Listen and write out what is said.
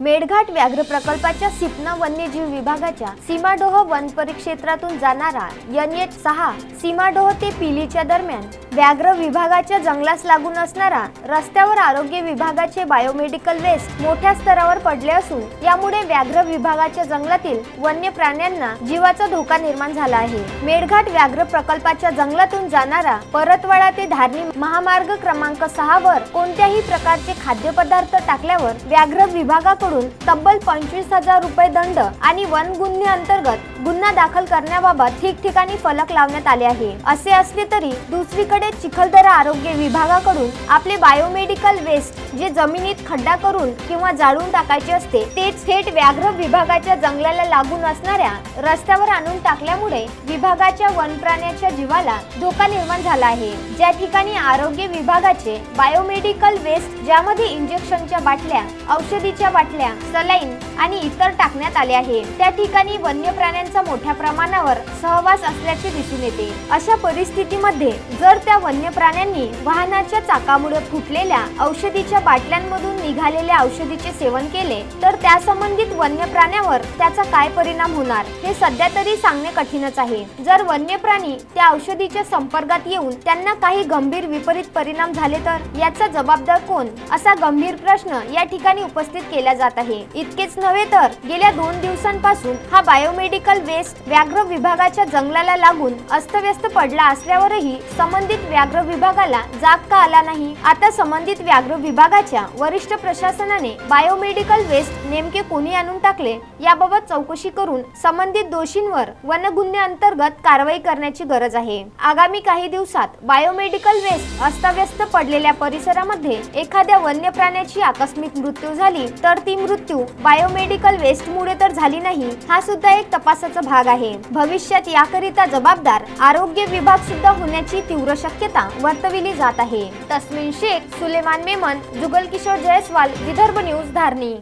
मेळघाट व्याघ्र प्रकल्पाच्या सिपना वन्यजीव विभागाच्या सीमाडोह वन परिक्षेत्रातून जाणारा एन एच सहा सीमाडोह ते पिलीच्या दरम्यान व्याघ्र विभागाच्या जंगलास लागून असणारा रस्त्यावर आरोग्य विभागाचे बायोमेडिकल वेस्ट मोठ्या स्तरावर पडले असून यामुळे व्याघ्र विभागाच्या जंगलातील वन्य प्राण्यांना जीवाचा धोका निर्माण झाला आहे. मेळघाट व्याघ्र प्रकल्पाच्या जंगलातून जाणारा परतवाडा ते धारणी महामार्ग क्रमांक सहा वर कोणत्याही प्रकारचे खाद्यपदार्थ टाकल्यावर व्याघ्र विभागाकडून तब्बल पंचवीस हजार रुपये दंड आणि वन गुन्हे अंतर्गत गुन्हा दाखल करण्याबाबत ठिकठिकाणी फलक लावण्यात आले आहे. असे असले तरी दुसरीकडे चिखलदरा आरोग्य विभागाकडून आपले बायोमेडिकल वेस्ट जे जमिनीत खड्डा करून किंवा जाळून टाकायचे असते तेच थेट व्याघ्र विभागाच्या जंगलाला लागून असणाऱ्या रस्त्यावर आणून टाकल्यामुळे विभागाच्या वन प्राण्याच्या जीवाला धोका निर्माण झाला आहे. ज्या ठिकाणी आरोग्य विभागाचे बायोमेडिकल वेस्ट ज्यामध्ये इंजेक्शनच्या बाटल्या औषधीच्या बाटल्या सलाईन आणि इतर टाकण्यात आले आहे. त्या ठिकाणी वन्य प्राण्यांचा मोठ्या प्रमाणावर सहवास असल्याचे दिसून येते. अशा परिस्थितीमध्ये जर त्या वन्य प्राण्यांनी वाहनाच्या चाकामुळे फुटलेल्या औषधीच्या बाटल्यांमधून निघालेल्या औषधीचे सेवन केले तर त्या संबंधित वन्य प्राण्यावर त्याचा काय परिणाम होणार हे सध्या तरी सांगणे कठीणच आहे. जर वन्य प्राणी त्या औषधीच्या संपर्कात येऊन त्यांना काही गंभीर विपरीत परिणाम झाले तर याचा जबाबदार कोण? असा गंभीर प्रश्न या ठिकाणी उपस्थित केला जातो जात आहे. इतकेच नव्हे तर गेल्या दोन दिवसांपासून हा बायोमेडिकल वेस्ट व्याघ्र विभागाच्या जंगलाला लागून अस्तव्यस्त पडला असल्यावरही संबंधित व्याघ्र विभागाला जाग का आला नाही? आता संबंधित व्याघ्र विभागाच्या वरिष्ठ प्रशासनाने बायोमेडिकल वेस्ट नेमके कोणी आणून टाकले? याबाबत चौकशी करून संबंधित दोषींवर वनगुन्हे अंतर्गत कारवाई करण्याची गरज आहे. आगामी काही दिवसात बायोमेडिकल वेस्ट अस्ताव्यस्त पडलेल्या परिसरामध्ये एखाद्या वन्य प्राण्याची आकस्मिक मृत्यू झाली तर ती मृत्यू बायोमेडिकल वेस्ट मुळे तर झाली नाही हा सुद्धा एक तपासाचा भाग आहे. भविष्यात याकरिता जबाबदार आरोग्य विभाग सुद्धा होण्याची तीव्र शक्यता वर्तविली जात आहे. तस्मिन शेख सुलेमान मेमन जुगल किशोर जयस्वाल विदर्भ न्यूज धारणी.